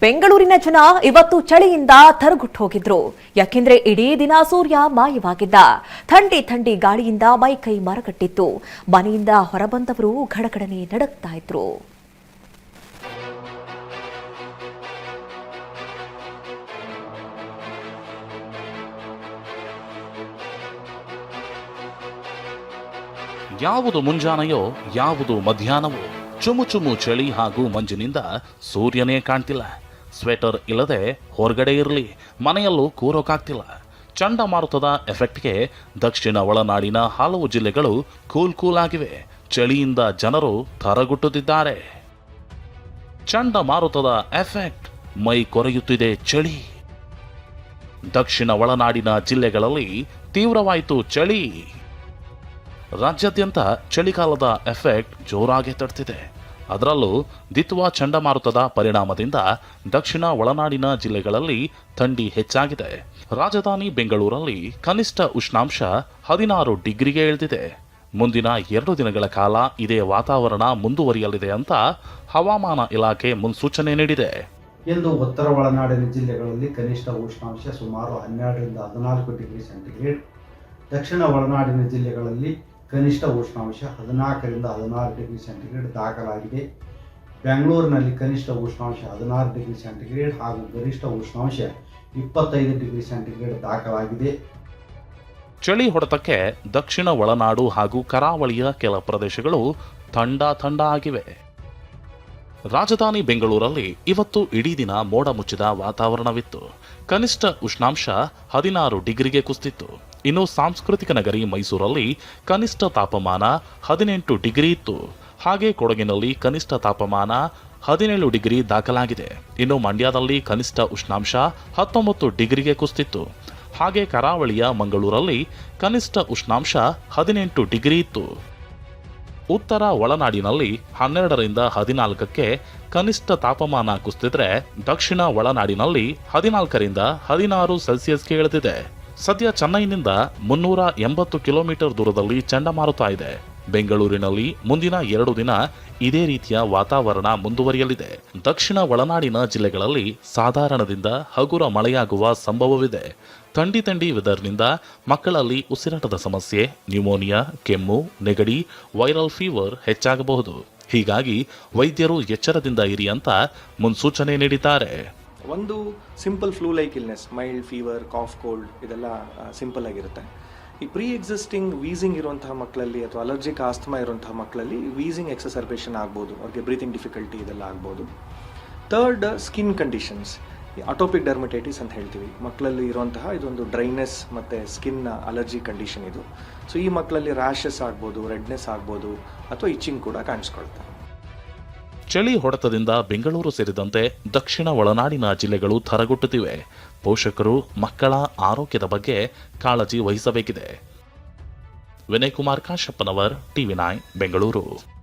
ಬೆಂಗಳೂರಿನ ಜನ ಇವತ್ತು ಚಳಿಯಿಂದ ತರಗುಟ್ಟು ಹೋಗಿದ್ರು. ಯಾಕೆಂದ್ರೆ ಇಡೀ ದಿನ ಸೂರ್ಯ ಮಾಯವಾಗಿದ್ದ. ಥಂಡಿ ಥಂಡಿ ಗಾಳಿಯಿಂದ ಮೈ ಕೈ ಮರಗಟ್ಟಿತ್ತು. ಮನೆಯಿಂದ ಹೊರಬಂದವರು ಗಡಗಡನೆ ನಡಕ್ತಾ ಇದ್ರು. ಯಾವುದು ಮುಂಜಾನೆಯೋ, ಯಾವುದು ಮಧ್ಯಾಹ್ನವೋ, ಚುಮು ಚುಮು ಚಳಿ ಹಾಗೂ ಮಂಜಿನಿಂದ ಸೂರ್ಯನೇ ಕಾಣ್ತಿಲ್ಲ. ಸ್ವೆಟರ್ ಇಲ್ಲದೆ ಹೊರಗಡೆ ಇರಲಿ, ಮನೆಯಲ್ಲೂ ಕೂರೋಕಾಗ್ತಿಲ್ಲ. ಚಂಡಮಾರುತದ ಎಫೆಕ್ಟ್ಗೆ ದಕ್ಷಿಣ ಒಳನಾಡಿನ ಹಲವು ಜಿಲ್ಲೆಗಳು ಕೂಲ್ ಕೂಲ್ ಆಗಿವೆ. ಚಳಿಯಿಂದ ಜನರು ತರಗುಟ್ಟುತ್ತಿದ್ದಾರೆ. ಚಂಡಮಾರುತದ ಎಫೆಕ್ಟ್ ಮೈ ಕೊರೆಯುತ್ತಿದೆ ಚಳಿ. ದಕ್ಷಿಣ ಒಳನಾಡಿನ ಜಿಲ್ಲೆಗಳಲ್ಲಿ ತೀವ್ರವಾಯಿತು ಚಳಿ. ರಾಜ್ಯಾದ್ಯಂತ ಚಳಿಗಾಲದ ಎಫೆಕ್ಟ್ ಜೋರಾಗಿ ತಡ್ತಿದೆ. ಅದರಲ್ಲೂ ದಿತ್ವಾ ಚಂಡಮಾರುತದ ಪರಿಣಾಮದಿಂದ ದಕ್ಷಿಣ ಒಳನಾಡಿನ ಜಿಲ್ಲೆಗಳಲ್ಲಿ ಥಂಡಿ ಹೆಚ್ಚಾಗಿದೆ. ರಾಜಧಾನಿ ಬೆಂಗಳೂರಲ್ಲಿ ಕನಿಷ್ಠ ಉಷ್ಣಾಂಶ ಹದಿನಾರು ಡಿಗ್ರಿಗೆ ಇಳಿದಿದೆ. ಮುಂದಿನ ಎರಡು ದಿನಗಳ ಕಾಲ ಇದೇ ವಾತಾವರಣ ಮುಂದುವರಿಯಲಿದೆ ಅಂತ ಹವಾಮಾನ ಇಲಾಖೆ ಮುನ್ಸೂಚನೆ ನೀಡಿದೆ. ಇಂದು ಉತ್ತರ ಒಳನಾಡಿನ ಜಿಲ್ಲೆಗಳಲ್ಲಿ ಕನಿಷ್ಠ ಉಷ್ಣಾಂಶ ಸುಮಾರು ಹನ್ನೆರಡರಿಂದ ಹದಿನಾಲ್ಕು ಡಿಗ್ರಿ ಸೆಂಟಿಗ್ರೇಡ್. ದಕ್ಷಿಣ ಒಳನಾಡಿನ ಜಿಲ್ಲೆಗಳಲ್ಲಿ ಕನಿಷ್ಠ ಉಷ್ಣಾಂಶ ಹದಿನಾಲ್ಕರಿಂದ ಹದಿನಾರು ಡಿಗ್ರಿ ಸೆಂಟಿಗ್ರೇಡ್ ದಾಖಲಾಗಿದೆ. ಬೆಂಗಳೂರಿನಲ್ಲಿ ಕನಿಷ್ಠ ಉಷ್ಣಾಂಶ ಹದಿನಾರು ಡಿಗ್ರಿ ಸೆಂಟಿಗ್ರೇಡ್ ಹಾಗೂ ಗರಿಷ್ಠ ಉಷ್ಣಾಂಶ ಇಪ್ಪತ್ತೈದು ಡಿಗ್ರಿ ಸೆಂಟಿಗ್ರೇಡ್ ದಾಖಲಾಗಿದೆ. ಚಳಿ ಹೊಡೆತಕ್ಕೆ ದಕ್ಷಿಣ ಒಳನಾಡು ಹಾಗೂ ಕರಾವಳಿಯ ಕೆಲ ಪ್ರದೇಶಗಳು ಥಂಡ ಥಂಡ ಆಗಿವೆ. ರಾಜಧಾನಿ ಬೆಂಗಳೂರಲ್ಲಿ ಇವತ್ತು ಇಡೀ ದಿನ ಮೋಡ ಮುಚ್ಚಿದ ವಾತಾವರಣವಿತ್ತು. ಕನಿಷ್ಠ ಉಷ್ಣಾಂಶ ಹದಿನಾರು ಡಿಗ್ರಿಗೆ ಕುಸಿತಿತ್ತು. ಇನ್ನು ಸಾಂಸ್ಕೃತಿಕ ನಗರಿ ಮೈಸೂರಲ್ಲಿ ಕನಿಷ್ಠ ತಾಪಮಾನ ಹದಿನೆಂಟು ಡಿಗ್ರಿ ಇತ್ತು. ಹಾಗೆ ಕೊಡಗಿನಲ್ಲಿ ಕನಿಷ್ಠ ತಾಪಮಾನ ಹದಿನೇಳು ಡಿಗ್ರಿ ದಾಖಲಾಗಿದೆ. ಇನ್ನು ಮಂಡ್ಯದಲ್ಲಿ ಕನಿಷ್ಠ ಉಷ್ಣಾಂಶ ಹತ್ತೊಂಬತ್ತು ಡಿಗ್ರಿಗೆ ಕುಸಿತಿತ್ತು. ಹಾಗೆ ಕರಾವಳಿಯ ಮಂಗಳೂರಲ್ಲಿ ಕನಿಷ್ಠ ಉಷ್ಣಾಂಶ ಹದಿನೆಂಟು ಡಿಗ್ರಿ ಇತ್ತು. ಉತ್ತರ ಒಳನಾಡಿನಲ್ಲಿ ಹನ್ನೆರಡರಿಂದ ಹದಿನಾಲ್ಕಕ್ಕೆ ಕನಿಷ್ಠ ತಾಪಮಾನ ಕುಸಿದ್ರೆ ದಕ್ಷಿಣ ಒಳನಾಡಿನಲ್ಲಿ ಹದಿನಾಲ್ಕರಿಂದ ಹದಿನಾರು ಸೆಲ್ಸಿಯಸ್ಗೆ ಇಳಿದಿದೆ ಸದ್ಯ ಚೆನ್ನೈನಿಂದ ಮುನ್ನೂರ ಎಂಬತ್ತು ಕಿಲೋಮೀಟರ್ ದೂರದಲ್ಲಿ ಚಂಡಮಾರುತ ಇದೆ. ಬೆಂಗಳೂರಿನಲ್ಲಿ ಮುಂದಿನ ಎರಡು ದಿನ ಇದೇ ರೀತಿಯ ವಾತಾವರಣ ಮುಂದುವರಿಯಲಿದೆ. ದಕ್ಷಿಣ ಒಳನಾಡಿನ ಜಿಲ್ಲೆಗಳಲ್ಲಿ ಸಾಧಾರಣದಿಂದ ಹಗುರ ಮಳೆಯಾಗುವ ಸಂಭವವಿದೆ. ಥಂಡಿ ತಂಡಿ ವೆದರ್ನಿಂದ ಮಕ್ಕಳಲ್ಲಿ ಉಸಿರಾಟದ ಸಮಸ್ಯೆ, ನ್ಯೂಮೋನಿಯಾ, ಕೆಮ್ಮು, ನೆಗಡಿ, ವೈರಲ್ ಫೀವರ್ ಹೆಚ್ಚಾಗಬಹುದು. ಹೀಗಾಗಿ ವೈದ್ಯರು ಎಚ್ಚರದಿಂದ ಇರಿ ಅಂತ ಮುನ್ಸೂಚನೆ ನೀಡಿದ್ದಾರೆ. ಒಂದು simple flu like illness, mild fever, cough, cold ಇದೆಲ್ಲ ಸಿಂಪಲ್ ಆಗಿರುತ್ತೆ. ಈ ಪ್ರೀ ಎಕ್ಸಿಸ್ಟಿಂಗ್ ವೀಸಿಂಗ್ ಇರುವಂತಹ ಮಕ್ಕಳಲ್ಲಿ ಅಥವಾ ಅಲರ್ಜಿಕ್ ಆಸ್ತಮಾ ಇರುವಂತಹ ಮಕ್ಕಳಲ್ಲಿ ವೀಸಿಂಗ್ ಎಕ್ಸಸರ್ಬೇಷನ್ ಆಗ್ಬೋದು, ಅವ್ರಿಗೆ ಬ್ರೀತಿಂಗ್ ಡಿಫಿಕಲ್ಟಿ ಇದೆಲ್ಲ ಆಗ್ಬೋದು. Third skin conditions atopic dermatitis ಅಂತ ಹೇಳ್ತೀವಿ. ಮಕ್ಕಳಲ್ಲಿ ಇರುವಂತಹ ಇದೊಂದು ಡ್ರೈನೆಸ್ ಮತ್ತು ಸ್ಕಿನ್ ಅಲರ್ಜಿ ಕಂಡೀಷನ್ ಇದು. ಸೊ ಈ ಮಕ್ಕಳಲ್ಲಿ ರ್ಯಾಷಸ್ ಆಗ್ಬೋದು ರೆಡ್ನೆಸ್ ಆಗ್ಬೋದು, ಅಥವಾ ಇಚ್ಚಿಂಗ್ ಕೂಡ ಕಾಣಿಸ್ಕೊಳ್ತಾರೆ ಚಳಿ ಹೊಡೆತದಿಂದ ಬೆಂಗಳೂರು ಸೇರಿದಂತೆ ದಕ್ಷಿಣ ಒಳನಾಡಿನ ಜಿಲ್ಲೆಗಳು ಥರಗುಟ್ಟುತ್ತಿವೆ. ಪೋಷಕರು, ಮಕ್ಕಳ ಆರೋಗ್ಯದ ಬಗ್ಗೆ ಕಾಳಜಿ ವಹಿಸಬೇಕಿದೆ. Vinay Kumar, Kashappanavar, TV nine, Bengaluru.